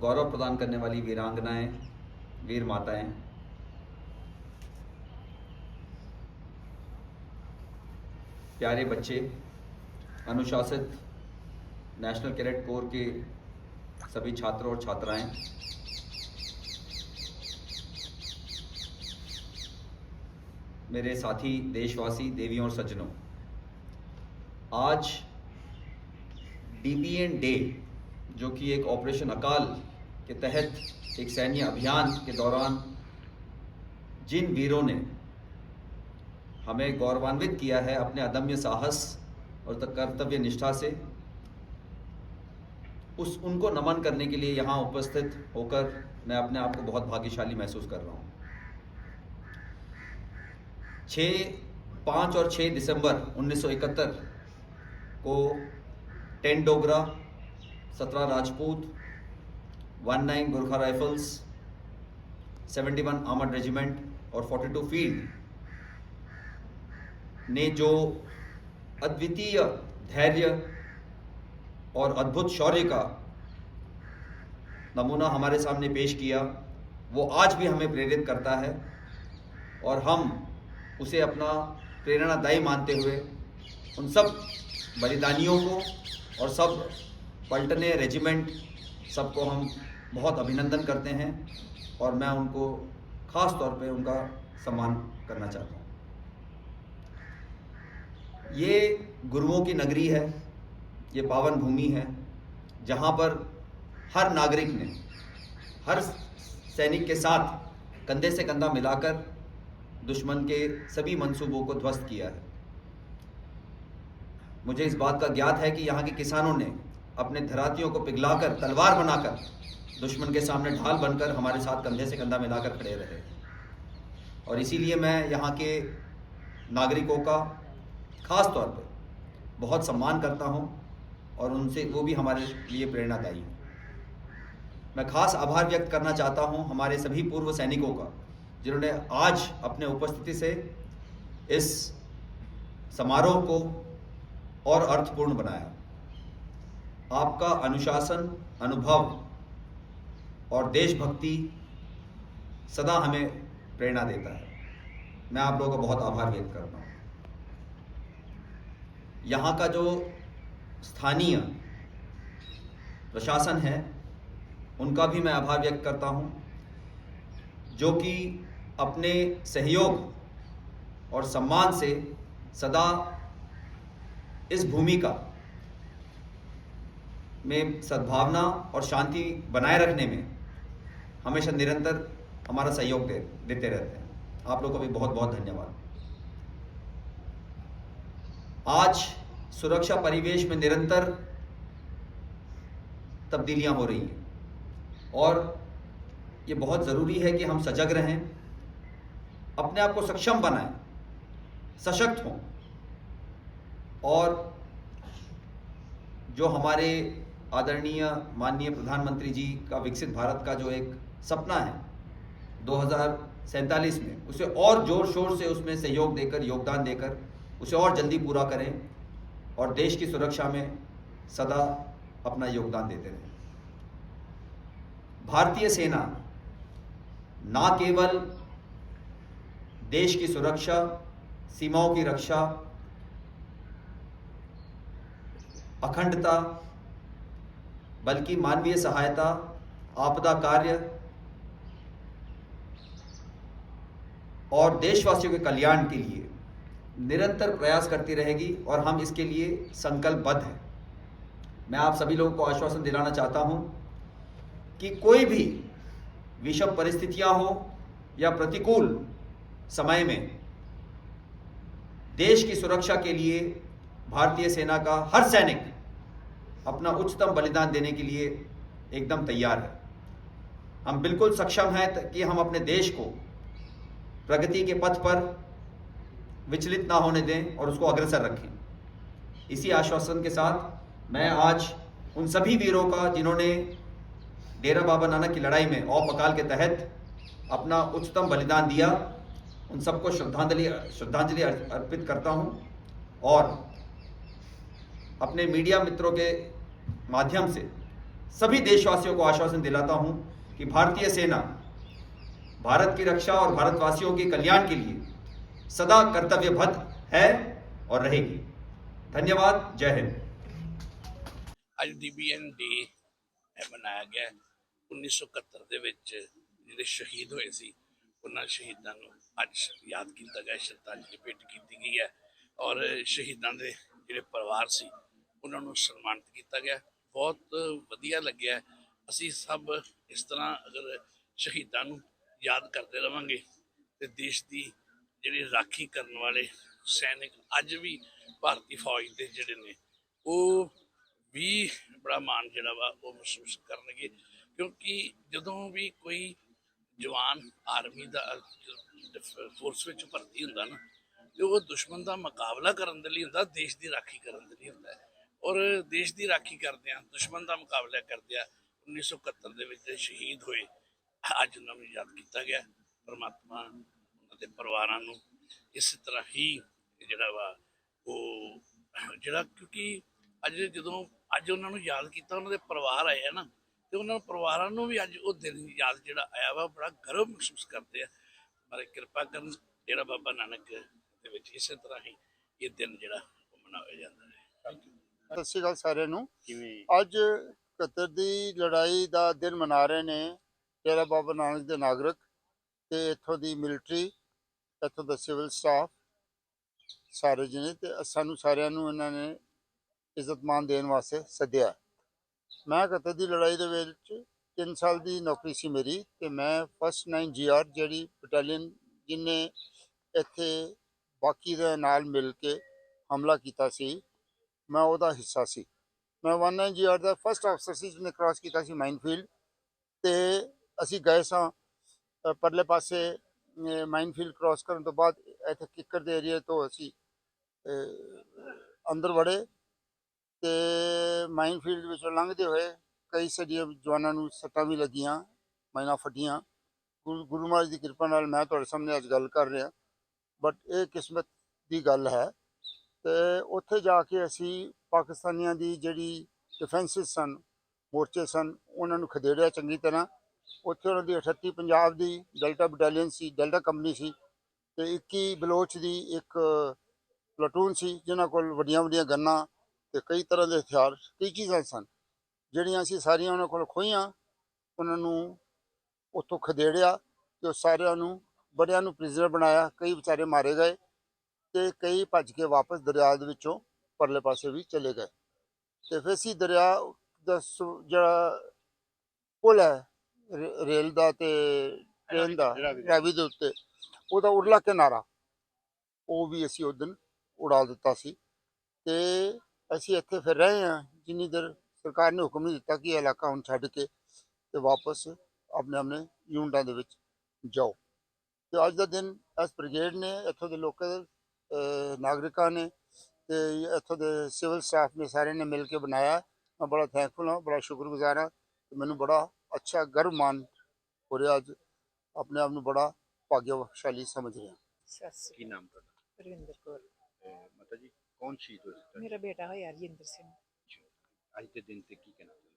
गौरव प्रदान करने वाली वीरांगनाएँ, वीर माताएँ। प्यारे बच्चे, अनुशासित नेशनल कैडेट कोर के सभी छात्र और छात्राएँ, मेरे साथी देशवासी, देवियों और सज्जनों, आज डीबीएन डे जो कि एक ऑपरेशन अकाल के तहत एक सैन्य अभियान के दौरान जिन वीरों ने हमें गौरवान्वित किया है अपने अदम्य साहस और कर्तव्य निष्ठा से, उस उनको नमन करने के लिए यहाँ उपस्थित होकर मैं अपने आप को बहुत भाग्यशाली महसूस कर रहा हूँ। छः पाँच और छः दिसंबर 1971 को टेन डोगरा सत्रह Rajput one nine Gorkha rifles seventy one armoured regiment और फोर्टी टू फ़ील्ड ने जो अद्वितीय धैर्य और अद्भुत शौर्य का नमूना हमारे सामने पेश किया, वो आज भी हमें प्रेरित करता है और हम उसे अपना प्रेरणादायी मानते हुए उन सब बलिदानियों को और सब पलटने रेजिमेंट सबको हम बहुत अभिनंदन करते हैं और मैं उनको ख़ास तौर पे उनका सम्मान करना चाहता हूँ। ये गुरुओं की नगरी है, ये पावन भूमि है, जहाँ पर हर नागरिक ने, हर सैनिक के साथ कंधे से कंधा मिलाकर दुश्मन के सभी मंसूबों को ध्वस्त किया है। मुझे इस बात का ज्ञात है कि यहाँ के किसानों ने अपने धरातियों को पिघलाकर, तलवार बनाकर दुश्मन के सामने ढाल बनकर हमारे साथ कंधे से कंधा मिलाकर खड़े रहे। और इसीलिए मैं यहाँ के नागरिकों का खास तौर पर बहुत सम्मान करता हूँ और उनसे वो भी हमारे लिए प्रेरणादायी हैं। मैं खास आभार व्यक्त करना चाहता हूँ हमारे सभी पूर्व सैनिकों का, जिन्होंने आज अपने उपस्थिति से इस समारोह को और अर्थपूर्ण बनाया। आपका अनुशासन, अनुभव और देशभक्ति सदा हमें प्रेरणा देता है। मैं आप लोगों का बहुत आभार व्यक्त करता हूँ। यहाँ का जो स्थानीय प्रशासन है, उनका भी मैं आभार व्यक्त करता हूँ, जो कि अपने सहयोग और सम्मान से सदा इस भूमि का में सद्भावना और शांति बनाए रखने में हमेशा निरंतर हमारा सहयोग दे, देते रहते हैं। आप लोगों को भी बहुत बहुत धन्यवाद। आज सुरक्षा परिवेश में निरंतर तब्दीलियाँ हो रही हैं और ये बहुत ज़रूरी है कि हम सजग रहें, अपने आप को सक्षम बनाएँ, सशक्त हों और जो हमारे आदरणीय, माननीय प्रधानमंत्री जी का विकसित भारत का जो एक सपना है। दो में उसे और ज़ोर शोर से उसमें सहयोग देकर, योगदान देकर, उसे और जल्दी पूरा करें और देश की सुरक्षा में सदा अपना योगदान देते रहें। भारतीय सेना ना केवल देश की सुरक्षा, सीमाओं की रक्षा, अखंडता, बल्कि मानवीय सहायता, आपदा कार्य और देशवासियों के कल्याण के लिए निरंतर प्रयास करती रहेगी और हम इसके लिए संकल्पबद्ध हैं। मैं आप सभी लोगों को आश्वासन दिलाना चाहता हूँ कि कोई भी विषम परिस्थितियाँ हो या प्रतिकूल समय में देश की सुरक्षा के लिए भारतीय सेना का हर सैनिक अपना उच्चतम बलिदान देने के लिए एकदम तैयार है। हम बिल्कुल सक्षम हैं कि हम अपने देश को प्रगति के पथ पर विचलित ना होने दें और उसको अग्रसर रखें। इसी आश्वासन के साथ मैं आज उन सभी वीरों का, जिन्होंने डेरा बाबा नानक की लड़ाई में औप अकाल के तहत अपना उच्चतम बलिदान दिया, उन सबको श्रद्धांजलि श्रद्धांजलि अर्पित करता हूँ और अपने मीडिया मित्रों के माध्यम से सभी देशवासियों को आश्वासन दिलाता हूँ कि भारतीय सेना भारत की रक्षा और भारतवासियों के कल्याण के लिए सदा कर्तव्यबद्ध है और रहेगी धन्यवाद जय हिंद ਅੱਜ ਡੀਬੀਐਨ ਡੇ ਇਹ ਮਨਾਇਆ ਗਿਆ ਹੈ। 1971 ਦੇ ਵਿੱਚ ਜਿਹੜੇ ਸ਼ਹੀਦ ਹੋਏ ਸੀ ਉਹਨਾਂ ਸ਼ਹੀਦਾਂ ਨੂੰ ਅੱਜ ਯਾਦ ਕੀਤਾ ਗਿਆ ਸ਼ਰਧਾਂਜਲੀ ਭੇਟ ਕੀਤੀ ਗਈ ਹੈ ਔਰ ਸ਼ਹੀਦਾਂ ਦੇ ਜਿਹੜੇ ਪਰਿਵਾਰ ਸੀ ਉਹਨਾਂ ਨੂੰ ਸਨਮਾਨਿਤ ਕੀਤਾ ਗਿਆ ਬਹੁਤ ਵਧੀਆ ਲੱਗਿਆ ਹੈ। ਅਸੀਂ ਸਭ ਇਸ ਤਰ੍ਹਾਂ ਅਗਰ ਸ਼ਹੀਦਾਂ ਨੂੰ ਯਾਦ ਕਰਦੇ ਰਵਾਂਗੇ ਤੇ ਦੇਸ਼ ਦੀ ਜਿਹੜੀ ਰਾਖੀ ਕਰਨ ਵਾਲੇ ਸੈਨਿਕ ਅੱਜ ਵੀ ਭਾਰਤੀ ਫੌਜ ਦੇ ਜਿਹੜੇ ਨੇ, ਉਹ ਵੀ ਬੜਾ ਮਾਣ ਜਿਹੜਾ ਵਾ ਉਹ ਮਹਿਸੂਸ ਕਰਨਗੇ। ਕਿਉਂਕਿ ਜਦੋਂ ਵੀ ਕੋਈ ਜਵਾਨ ਆਰਮੀ ਦਾ ਫੋਰਸ ਵਿੱਚ ਭਰਤੀ ਹੁੰਦਾ ਨਾ, ਤੇ ਉਹ ਦੁਸ਼ਮਣ ਦਾ ਮੁਕਾਬਲਾ ਕਰਨ ਦੇ ਲਈ ਹੁੰਦਾ, ਦੇਸ਼ ਦੀ ਰਾਖੀ ਕਰਨ ਦੇ ਲਈ ਹੁੰਦਾ। ਔਰ ਦੇਸ਼ ਦੀ ਰਾਖੀ ਕਰਦੇ ਆ ਦੁਸ਼ਮਣ ਦਾ ਮੁਕਾਬਲਾ ਕਰਦੇ ਆ 1971 ਦੇ ਵਿੱਚ ਸ਼ਹੀਦ ਹੋਏ। ਅੱਜ ਉਹਨਾਂ ਨੂੰ ਯਾਦ ਕੀਤਾ ਗਿਆ ਪਰਮਾਤਮਾ ਉਹਨਾਂ ਦੇ ਪਰਿਵਾਰਾਂ ਨੂੰ ਇਸੇ ਤਰ੍ਹਾਂ ਹੀ ਜਿਹੜਾ ਵਾ ਉਹ ਜਿਹੜਾ ਕਿਉਂਕਿ ਅੱਜ ਜਦੋਂ ਅੱਜ ਉਹਨਾਂ ਨੂੰ ਯਾਦ ਕੀਤਾ ਉਹਨਾਂ ਦੇ ਪਰਿਵਾਰ ਆਏ ਆ ਨਾ ਤੇ ਉਹਨਾਂ ਦੇ ਪਰਿਵਾਰਾਂ ਨੂੰ ਵੀ ਅੱਜ ਉਹ ਦਿਨ ਯਾਦ ਜਿਹੜਾ ਆਇਆ ਵਾ ਬੜਾ ਗਰਵ ਮਹਿਸੂਸ ਕਰਦੇ ਆ। ਮਾਰੇ ਕਿਰਪਾ ਕਰਨ ਜਿਹੜਾ ਬਾਬਾ ਨਾਨਕ ਦੇ ਵਿੱਚ ਇਸੇ ਤਰ੍ਹਾਂ ਹੀ ਇਹ ਦਿਨ ਜਿਹੜਾ ਉਹ ਮਨਾਇਆ ਜਾਂਦਾ ਹੈ। ਸਤਿ ਸ਼੍ਰੀ ਅਕਾਲ ਸਾਰਿਆਂ ਨੂੰ। ਕਿਵੇਂ? ਅੱਜ 71 ਦੀ ਲੜਾਈ ਦਾ ਦਿਨ ਮਨਾ ਰਹੇ ਨੇ। ਡੇਰਾ ਬਾਬਾ ਨਾਨਕ ਦੇ ਨਾਗਰਿਕ ਤੇ ਇੱਥੋਂ ਦੀ ਮਿਲਟਰੀ, ਇੱਥੋਂ ਦਾ ਸਿਵਲ ਸਟਾਫ ਸਾਰੇ ਜਣੇ ਤੇ ਸਾਨੂੰ ਸਾਰਿਆਂ ਨੂੰ ਇਹਨਾਂ ਨੇ ਇੱਜ਼ਤ ਮਾਨ ਦੇਣ ਵਾਸਤੇ ਸੱਦਿਆ। ਮੈਂ ਕਤਲ ਦੀ ਲੜਾਈ ਦੇ ਵਿੱਚ 3 ਸਾਲ ਦੀ ਨੌਕਰੀ ਸੀ ਮੇਰੀ ਤੇ ਮੈਂ ਫਸਟ 9 ਜੀਆਰ ਜਿਹੜੀ ਬਟਾਲੀਅਨ ਜਿਹਨੇ ਇੱਥੇ ਬਾਕੀ ਦੇ ਨਾਲ ਮਿਲ ਕੇ ਹਮਲਾ ਕੀਤਾ ਸੀ, ਮੈਂ ਉਹਦਾ ਹਿੱਸਾ ਸੀ। ਮੈਂ 19 ਜੀਆਰ ਦਾ ਫਸਟ ਅਫਸਰ ਸੀ ਜਿਹਨੇ ਕ੍ਰਾਸ ਕੀਤਾ ਸੀ ਮਾਈਨਫੀਲਡ ਤੇ ਅਸੀਂ ਗਏ ਸਾਂ ਪਰਲੇ ਪਾਸੇ ਮਾਈਨਫੀਲਡ ਕ੍ਰਾਸ ਕਰਨ ਤੋਂ ਬਾਅਦ ਇੱਥੇ ਕਿੱਕਰ ਦੇ ਏਰੀਆ ਤੋਂ ਅਸੀਂ ਅੰਦਰ ਵੜੇ ਤੇ ਮਾਈਨਫੀਲਡ ਵਿੱਚੋਂ ਲੰਘਦੇ ਹੋਏ ਕਈ ਸਾਡੀਆਂ ਜਵਾਨਾਂ ਨੂੰ ਸੱਟਾਂ ਵੀ ਲੱਗੀਆਂ ਮਾਈਨਾਂ ਫਟੀਆਂ। ਗੁਰੂ ਗੁਰੂ ਮਹਾਰਾਜ ਦੀ ਕਿਰਪਾ ਨਾਲ ਮੈਂ ਤੁਹਾਡੇ ਸਾਹਮਣੇ ਅੱਜ ਗੱਲ ਕਰ ਰਿਹਾ ਬਟ ਇਹ ਕਿਸਮਤ ਦੀ ਗੱਲ ਹੈ ਤੇ ਉੱਥੇ ਜਾ ਕੇ ਅਸੀਂ ਪਾਕਿਸਤਾਨੀਆਂ ਦੀ ਜਿਹੜੀ ਡਿਫੈਂਸਿਸ ਸਨ, ਮੋਰਚੇ ਸਨ, ਉਹਨਾਂ ਨੂੰ ਖਦੇੜਿਆ ਚੰਗੀ ਤਰ੍ਹਾਂ। ਉੱਥੇ ਉਹਨਾਂ ਦੀ 38 ਪੰਜਾਬ ਦੀ, ਡੈਲਟਾ ਬਟਾਲੀਅਨ ਸੀ, ਡੈਲਟਾ ਕੰਪਨੀ ਸੀ ਤੇ 21 ਬਲੋਚ ਦੀ ਇੱਕ ਪਲਟੂਨ ਸੀ, ਜਿਨ੍ਹਾਂ ਕੋਲ ਵੱਡੀਆਂ ਵੱਡੀਆਂ ਗੰਨਾਂ ਤੇ ਕਈ ਤਰ੍ਹਾਂ ਦੇ ਹਥਿਆਰ, ਕਈ ਚੀਜ਼ਾਂ ਸਨ। ਜਿਹੜੀਆਂ ਅਸੀਂ ਸਾਰੀਆਂ ਉਹਨਾਂ ਕੋਲ ਖੋਈਆਂ ਉਹਨਾਂ ਨੂੰ ਉੱਥੋਂ ਖਦੇੜਿਆ ਤੇ ਉਹ ਸਾਰਿਆਂ ਨੂੰ, ਬੜਿਆਂ ਨੂੰ ਪ੍ਰਿਜ਼ਨਰ ਬਣਾਇਆ, ਕਈ ਵਿਚਾਰੇ ਮਾਰੇ ਗਏ ਤੇ ਕਈ ਭੱਜ ਕੇ ਵਾਪਸ ਦਰਿਆ ਦੇ ਵਿੱਚੋਂ ਪਰਲੇ ਪਾਸੇ ਵੀ ਚਲੇ ਗਏ। ਤੇ ਫਿਰ ਅਸੀਂ ਦਰਿਆ ਦਾ ਸੁ- ਜਿਹੜਾ ਪੁਲ ਹੈ ਰੇ- ਰੇਲ ਦਾ ਤੇ ਟ੍ਰੇਨ ਦਾ ਰਾਵੀ ਦੇ। ਉੱਤੇ। ਉਹਦਾ ਉਰਲਾ ਕਿਨਾਰਾ ਉਹ ਵੀ ਅਸੀਂ ਉਸ ਦਿਨ ਉਡਾ ਦਿੱਤਾ ਸੀ। ਤੇ ਅਸੀਂ ਇੱਥੇ ਫਿਰ ਰਹੇ ਹਾਂ। ਜਿੰਨੀ ਦੇਰ ਸਰਕਾਰ ਨੇ ਹੁਕਮ ਨਹੀਂ ਦਿੱਤਾ ਕਿ ਇਹ ਇਲਾਕਾ ਹੁਣ ਛੱਡ ਕੇ ਤੇ ਵਾਪਸ ਆਪਣੇ ਆਪਣੇ ਯੂਨਿਟਾਂ ਦੇ ਵਿੱਚ ਜਾਓ। ਤੇ ਅੱਜ ਦਾ ਦਿਨ ਇਸ ਬ੍ਰਿਗੇਡ ਨੇ ਇੱਥੋਂ ਦੇ ਲੋਕਲ ਅਹ ਨਾਗਰਿਕਾਂ ਨੇ ਤੇ ਇੱਥੋਂ ਦੇ ਸਿਵਲ ਸਟਾਫ ਨੇ ਸਾਰਿਆਂ ਨੇ ਮਿਲ ਕੇ ਬਣਾਇਆ। ਮੈਂ ਬੜਾ ਥੈਂਕਫੁਲ ਹਾਂ ਬੜਾ ਸ਼ੁਕਰਗੁਜ਼ਾਰ ਹਾਂ। ਤੇ ਮੈਨੂੰ ਬੜਾ ਅੱਛਾ ਗਰਵ ਮਾਨ ਹੋ ਰਿਹਾ ਅੱਜ। ਆਪਣੇ ਆਪ ਨੂੰ ਬੜਾ ਭਾਗਿਆਸ਼ਾਲੀ ਸਮਝ ਰਿਹਾ। ਸਤਿ ਸ੍ਰੀ ਕੀ ਨਾਮ ਤੁਹਾਡਾ? ਅਕਾਲ ਰਵਿੰਦਰ ਕੌਰ। ਅਹ ਮਾਤਾ ਜੀ ਕੌਣ ਸ਼ਹੀਦ ਹੋਏ ਸੀ ਤੁਹਾਡੇ? ਮੇਰਾ ਬੇਟਾ ਹੋਇਆ ਰਜਿੰਦਰ ਸਿੰਘ। ਅੱਜ ਦੇ ਦਿਨ ਤੇ ਕੀ ਕਹਿਣਾ ਚਾਹੁੰਦੇ?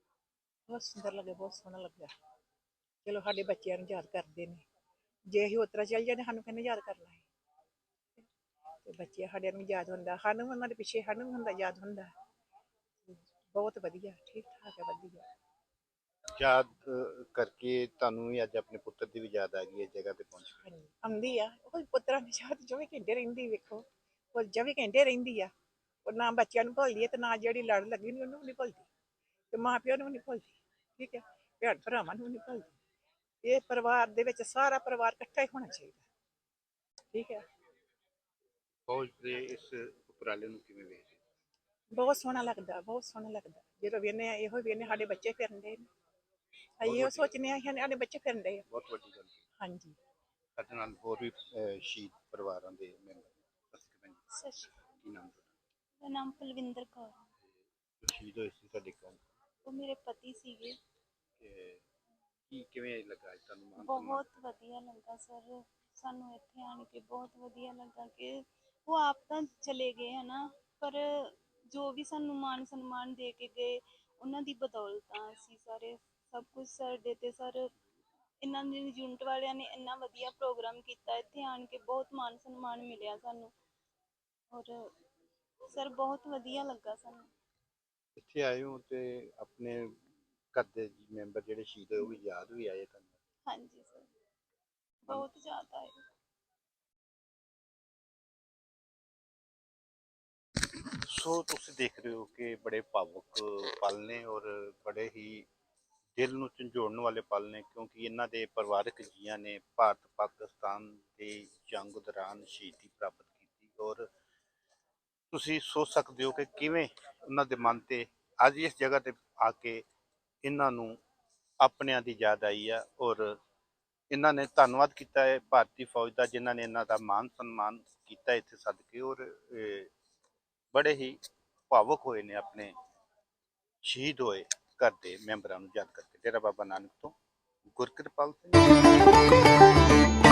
ਬਹੁਤ ਸੁੰਦਰ ਲੱਗਾ ਬਹੁਤ ਸੋਹਣਾ ਲੱਗਾ ਚਲੋ ਸਾਡੇ ਬੱਚਿਆਂ ਨੂੰ ਯਾਦ ਕਰਦੇ ਨੇ। ਜੇ ਅਸੀਂ ਉਤਰਾ ਚੱਲ ਜਾਂਦੇ ਸਾਨੂੰ ਕਹਿੰਦੇ ਯਾਦ ਕਰਨਾ ਹੈ ਤੇ ਬੱਚੇ ਸਾਡੇ ਨੂੰ ਯਾਦ ਹੁੰਦਾ ਸਾਨੂੰ ਉਹਨਾਂ ਦੇ ਪਿੱਛੇ ਸਾਨੂੰ ਵੀ ਹੁੰਦਾ ਯਾਦ ਹੁੰਦਾ। ਬਹੁਤ ਵਧੀਆ ਠੀਕ ਠਾਕ ਹੈ ਵਧੀਆ। ਯਾਦ ਅਹ, ਕਰਕੇ ਤੁਹਾਨੂੰ ਵੀ ਅੱਜ ਆਪਣੇ ਪੁੱਤਰ ਦੀ ਵੀ ਯਾਦ ਆ ਗਈ ਹੈ ਜਗ੍ਹਾ ਤੇ ਪਹੁੰਚ ਕੇ। ਆਉਂਦੀ ਆ। ਉਹ ਪੁੱਤਰਾਂ ਦੀ ਯਾਦ 24 ਘੰਟੇ ਰਹਿੰਦੀ ਵੇਖੋ। ਉਹ 24 ਘੰਟੇ ਰਹਿੰਦੀ ਆ। ਉਹ ਨਾ ਬੱਚਿਆਂ ਨੂੰ ਭੁੱਲਦੀ ਹੈ ਤੇ ਨਾ ਜਿਹੜੀ ਲੜ ਲੱਗੀ ਨਹੀਂ ਉਹਨੂੰ ਵੀ ਨਹੀਂ ਭੁੱਲਦੀ। ਤੇ ਮਾਂ ਪਿਓ ਨੂੰ ਵੀ ਨਹੀਂ ਭੁੱਲਦੀ। ਠੀਕ ਹੈ ਭੈਣ ਭਰਾਵਾਂ ਨੂੰ ਵੀ ਨਹੀਂ ਭੁੱਲਦੀ। ਇਹ ਪਰਿਵਾਰ ਦੇ ਵਿੱਚ ਸਾਰਾ ਪਰਿਵਾਰ ਇਕੱਠਾ ਹੀ ਹੋਣਾ ਚਾਹੀਦਾ। ਠੀਕ ਹੈ ਫੌਜ ਦੇ ਇਸ ਉਪਰਾਲੇ ਨੂੰ ਕਿਵੇਂ ਵੇਖਦੇ? ਹੋ? ਬਹੁਤ ਸੋਹਣਾ ਲੱਗਦਾ ਬਹੁਤ ਸੋਹਣਾ ਲੱਗਦਾ। ਜਦੋਂ ਵੇਨੇ ਆ ਇਹੋ ਵੇਨੇ ਸਾਡੇ ਬੱਚੇ ਫਿਰਦੇ ਨੇ। ਅਸੀਂ ਵਧੀਆ। ਸੋਚਨੇ ਆ ਕਿ ਸਾਡੇ ਬੱਚੇ ਫਿਰਦੇ ਆ ਬਹੁਤ ਵੱਡੀ ਗੱਲ ਹੈ। ਹਾਂਜੀ ਸਾਡੇ ਨਾਲ ਹੋਰ ਵੀ ਅਹ, ਸ਼ਹੀਦ ਪਰਿਵਾਰਾਂ ਦੇ ਮੈਂਬਰ ਨੇ। ਸਤਿ ਸ਼੍ਰੀ ਅਕਾਲ ਜੀ। ਸਤਿ ਸ਼੍ਰੀ ਅਕਾਲ ਕੀ ਨਾਮ ਤੁਹਾਡਾ ਮੇਰਾ ਨਾਮ ਕੁਲਵਿੰਦਰ ਕੌਰ ਹੈ। ਜੋ ਸ਼ਹੀਦ ਹੋਏ ਸੀ ਤੁਹਾਡੇ ਕੋਲ ਉਹ ਮੇਰੇ ਪਤੀ ਸੀਗੇ ਕਿ ਕੀ ਕਿਵੇਂ ਲੱਗਾ ਅੱਜ ਤੁਹਾਨੂੰ ਮਾਨ ਸਨਮਾਨ? ਬਹੁਤ ਵਧੀਆ ਲੱਗਾ ਸਰ ਸਾਨੂੰ ਇੱਥੇ ਆਣ ਕੇ ਬਹੁਤ ਵਧੀਆ ਲੱਗਾ ਕਿ ਉਹ ਆਪ ਤਾਂ ਚਲੇ ਗਏ ਹਨਾ ਪਰ ਜੋ ਵੀ ਸਾਨੂੰ ਮਾਨ ਸਨਮਾਨ ਦੇ ਕੇ ਗਏ ਉਹਨਾਂ ਦੀ ਬਦੌਲਤ ਆ ਅਸੀਂ ਸਾਰੇ ਸਭ ਕੁਝ ਸਾਡੇ ਤੇ ਸਰ ਇਹਨਾਂ ਨੇ ਯੂਨਿਟ ਵਾਲਿਆਂ ਨੇ ਇੰਨਾ ਵਧੀਆ ਪ੍ਰੋਗਰਾਮ ਕੀਤਾ ਇੱਥੇ ਆਣ ਕੇ ਬਹੁਤ ਮਾਨ ਸਨਮਾਨ ਮਿਲਿਆ ਸਾਨੂੰ। ਔਰ ਸਰ ਬਹੁਤ ਵਧੀਆ ਲੱਗਾ ਸਾਨੂੰ। ਇੱਥੇ ਆਏ ਹੋ ਤੇ ਆਪਣੇ ਘਰ ਦੇ ਮੈਂਬਰ ਜਿਹੜੇ ਸ਼ਹੀਦ ਹੋਏ ਉਹ ਵੀ ਯਾਦ ਵੀ ਆਏ ਤੁਹਾਨੂੰ? ਹਾਂਜੀ ਸਰ ਬਹੁਤ ਜ਼ਿਆਦਾ ਹੈ ਸੋ ਤੁਸੀਂ ਦੇਖ ਰਹੇ ਹੋ ਕਿ ਬੜੇ ਭਾਵੁਕ ਪਲ ਨੇ ਔਰ ਬੜੇ ਹੀ ਦਿਲ ਨੂੰ ਝੰਜੋੜਨ ਵਾਲੇ ਪਲ ਨੇ, ਕਿਉਂਕਿ ਇਹਨਾਂ ਦੇ ਪਰਿਵਾਰਕ ਜੀਆਂ ਨੇ ਭਾਰਤ, ਪਾਕਿਸਤਾਨ ਦੇ ਜੰਗ ਦੌਰਾਨ ਸ਼ਹੀਦੀ ਪ੍ਰਾਪਤ ਕੀਤੀ। ਔਰ ਤੁਸੀਂ ਸੋਚ ਸਕਦੇ ਹੋ ਕਿ ਕਿਵੇਂ ਉਹਨਾਂ ਦੇ ਮਨ ਤੇ ਅੱਜ ਇਸ ਜਗ੍ਹਾ ਤੇ ਆ ਕੇ ਇਹਨਾਂ ਨੂੰ ਆਪਣਿਆਂ ਦੀ ਯਾਦ ਆਈ ਆ ਔਰ ਇਹਨਾਂ ਨੇ ਧੰਨਵਾਦ ਕੀਤਾ ਹੈ ਭਾਰਤੀ ਫੌਜ ਦਾ, ਜਿਨ੍ਹਾਂ ਨੇ ਇਹਨਾਂ ਦਾ ਮਾਨ ਸਨਮਾਨ ਕੀਤਾ ਇੱਥੇ ਸਦਕੇ ਔਰ ਬੜੇ ਹੀ ਭਾਵੁਕ ਹੋਏ ਨੇ, ਆਪਣੇ ਸ਼ਹੀਦ ਹੋਏ। ਘਰ ਦੇ ਮੈਂਬਰਾਂ ਨੂੰ ਯਾਦ ਕਰਕੇ। ਡੇਰਾ ਬਾਬਾ ਨਾਨਕ ਤੋਂ ਗੁਰਕਿਰਪਾਲ ਸਿੰਘ।